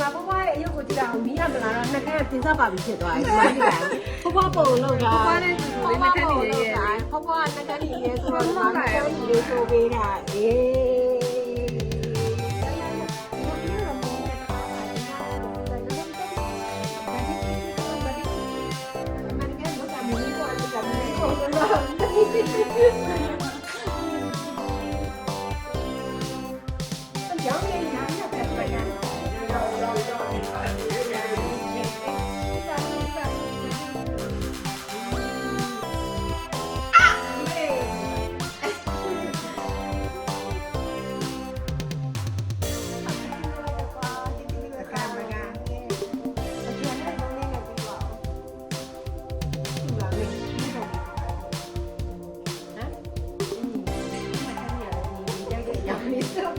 မှာဘွားရဲ့အယုတ်ကိုကြည့်အောင်မီးရမလားတော့နှကန်းတင်စားပါပြီဖြစ်သွားပြီ။ဒီမှာကြည့်လိုက်။ဘွားပုံလို့ကဘွားနဲ့တူတူလေးနှကန်းနေရဲရဲဘွားနှကန်းနေရဲဆိုတော့နှကန်းလေးဆိုပေးတာအေး 你 别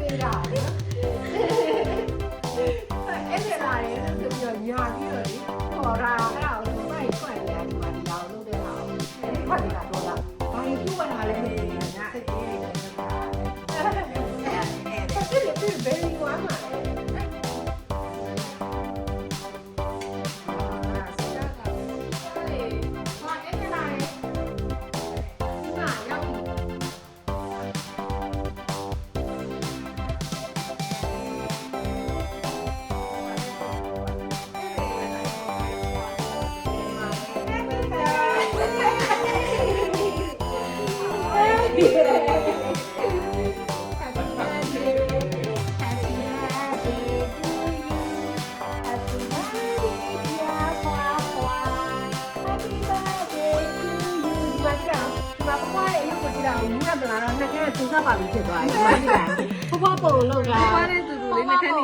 အဲ့ဒါလည်းဆိုပြီးတော့ညာပြီးတော့လေဟောတာ နှကန်းစဉ်းစားပါပြီဖြစ်သွားပြီ။ဘွားပုံလို့ကဘွားနဲ့တူတူလေးနှကန်း